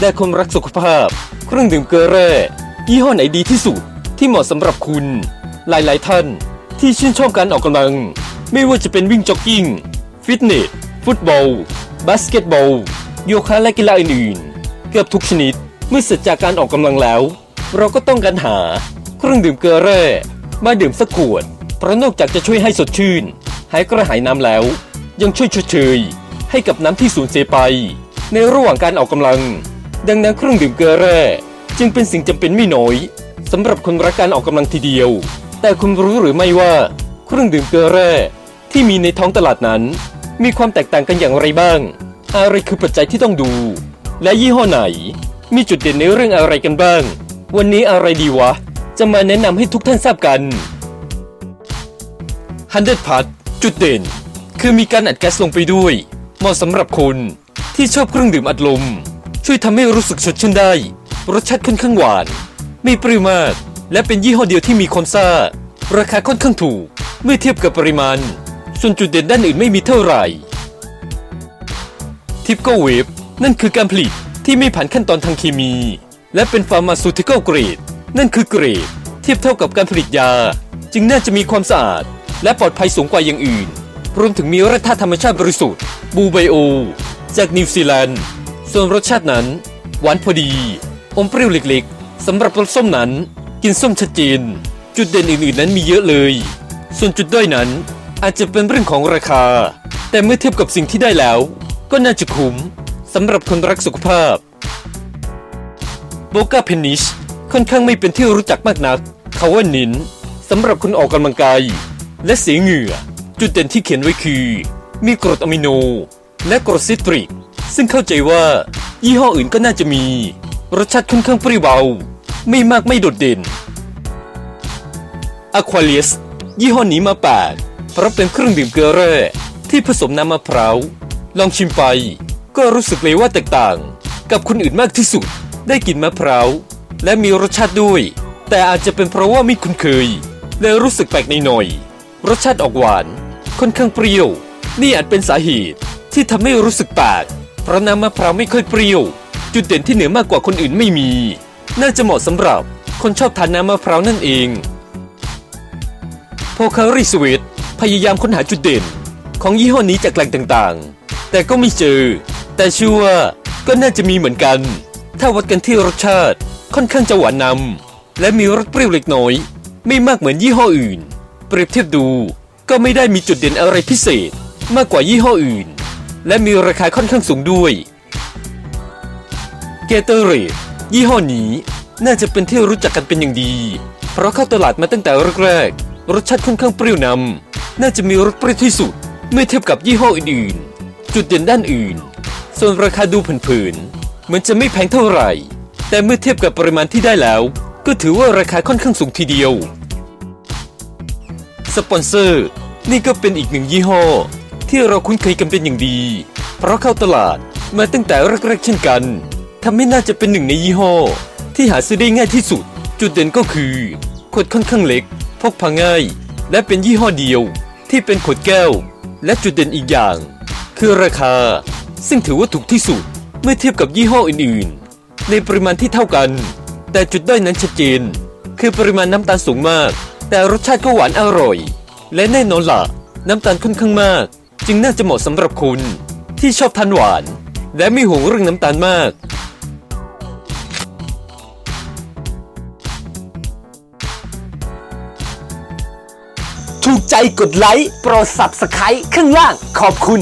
แต่คนรักสุขภาพ เครื่องดื่มเกลือแร่ยี่ห้อไหนดีที่สุดที่เหมาะสำหรับคุณ หลายๆ ท่านที่ชื่นชอบการออกกำลัง ไม่ว่าจะเป็นวิ่งจ็อกกิ้ง ฟิตเนส ฟุตบอล บาสเกตบอล โยคะและกีฬาอื่นๆ เกือบทุกชนิดเมื่อเสร็จจากการออกกำลังแล้ว เราก็ต้องการหาเครื่องดื่มเกลือแร่มาดื่มสักขวด เพราะนอกจากจะช่วยให้สดชื่น หายกระหายน้ำแล้ว ยังช่วยชดเชยให้กับน้ำที่สูญเสียไป ในระหว่างการออกกำลัง ดังนั้นเครื่องดื่มเกลือแร่จึงเป็นสิ่งจำเป็นไม่น้อยสำหรับคนรักการออกกำลังทีเดียว แต่คุณรู้หรือไม่ว่า เครื่องดื่มเกลือแร่ที่มีในท้องตลาดนั้น มีความแตกต่างกันอย่างไรบ้าง อะไรคือปัจจัยที่ต้องดู และยี่ห้อไหน มีจุดเด่นในเรื่องอะไรกันบ้าง วันนี้อะไรดีวะ จะมาแนะนำให้ทุกท่านทราบกันฮันเด d พัทจุดเด่น คือมีการอัดแก๊สลงไปด้วย เหมาะสำหรับคนที่ชอบเครื่องดื่มอัดลม ช่วยทำให้รู้สึกสดชื่นได้ รสชาติค่อนข้างหวาน ไม่เปรี้ยวมาก และเป็นยี่ห้อเดียวที่มีความซ่า ราคาค่อนข้างถูก เมื่อเทียบกับปริมาณ ส่วนจุดเด่นด้านอื่นไม่มีเท่าไหร่ทิปโกเวฟนั่นคือการผลิตที่ไม่ผ่านขั้นตอนทางเคมี และเป็นฟาร์มาซูติคอลเกรด นั่นคือเกรด เทียบเท่ากับการผลิตยา จึงน่าจะมีความสะอาด และปลอดภัยสูงกว่าอย่างอื่น รวมถึงมีแร่ธาตุธรรมชาติบริสุทธิ์บูไบโอ จากนิวซีแลนด์ ส่วนรสชาตินั้น หวานพอดี อมเปรี้ยวเล็กๆสำหรับรสส้มนั้น กินส้มชัดเจน จุดเด่นอื่นๆนั้นมีเยอะเลย ส่วนจุดด้อยนั้นอาจจะเป็นเรื่องของราคา แต่เมื่อเทียบกับสิ่งที่ได้แล้ว ก็น่าจะคุ้มสำหรับคนรักสุขภาพโบกาเพนนิชค่อนข้างไม่เป็นที่รู้จักมากนัก เขาว่านินสำหรับคนออกกำลังกาย และเสียเหงื่อ จุดเด่นที่เขียนไว้คือ มีกรดอะมิโน และกรดซิตริก ซึ่งเข้าใจว่า ยี่ห้ออื่นก็น่าจะมี รสชาติค่อนข้างเปรี้ยวเบา ไม่มากไม่โดดเด่นอควาเลียสยี่ห้อนี้มาแปลกเพราะเป็นเครื่องดื่มเกลือแร่ที่ผสมน้ำมะพร้าว ลองชิมไป ก็รู้สึกเลยว่าแตกต่าง กับคนอื่นมากที่สุด ได้กลิ่นมะพร้าว และมีรสชาติด้วย แต่อาจจะเป็นเพราะว่าไม่คุ้นเคยเลยรู้สึกแปลกในหน่อย รสชาติออกหวาน ค่อนข้างเปรี้ยว นี่อาจเป็นสาเหตุที่ทำให้รู้สึกแปลก เพราะน้ำมะพร้าวไม่ค่อยเปรี้ยว จุดเด่นที่เหนือมากกว่าคนอื่นไม่มี น่าจะเหมาะสำหรับคนชอบทานน้ำมะพร้าวนั่นเองโพคาริสวิตพยายามค้นหาจุดเด่น ของยี่ห้อนี้จากแหล่งต่างๆ แต่ก็ไม่เจอ แต่เชื่อว่าก็น่าจะมีเหมือนกัน ถ้าวัดกันที่รสชาติค่อนข้างจะหวานนำและมีรสเปรี้ยวเล็กน้อย ไม่มากเหมือนยี่ห้ออื่น เปรียบเทียบดูก็ไม่ได้มีจุดเด่นอะไรพิเศษมากกว่ายี่ห้ออื่น และมีราคาค่อนข้างสูงด้วยเกเตอร์เรดยี่ห้อนี้น่าจะเป็นที่รู้จักกันเป็นอย่างดี เพราะเข้าตลาดมาตั้งแต่แรกๆรสชาติค่อนข้างเปรี้ยวนำน่าจะมีรสเปรี้ยวที่สุด เมื่อเทียบกับยี่ห้ออื่นๆ จุดเด่นด้านอื่น ส่วนราคาดูเผินๆเหมือนจะไม่แพงเท่าไหร่ แต่เมื่อเทียบกับปริมาณที่ได้แล้ว ก็ถือว่าราคาค่อนข้างสูงทีเดียว สปอนเซอร์ นี่ก็เป็นอีกหนึ่งยี่ห้อ ที่เราคุ้นเคยกันเป็นอย่างดี เพราะเข้าตลาดมาตั้งแต่แรกๆเช่นกันทำให้น่าจะเป็นหนึ่งในยี่ห้อ ที่หาซื้อได้ง่ายที่สุด จุดเด่นก็คือ ขวดค่อนข้างเล็ก พกพาง่าย และเป็นยี่ห้อเดียว ที่เป็นขวดแก้ว และจุดเด่นอีกอย่าง คือราคา ซึ่งถือว่าถูกที่สุดเมื่อเทียบกับยี่ห้ออื่นๆ ในปริมาณที่เท่ากัน แต่จุดด้อยนั้นชัดเจน คือปริมาณน้ำตาลสูงมาก แต่รสชาติก็หวานอร่อย และแน่นอนล่ะน้ำตาลค่อนข้างมาก จึงน่าจะเหมาะสำหรับคุณที่ชอบทานหวาน และไม่ห่วงเรื่องน้ำตาลมาก ถูกใจกดไลค์ โปรด Subscribe ข้างล่างขอบคุณ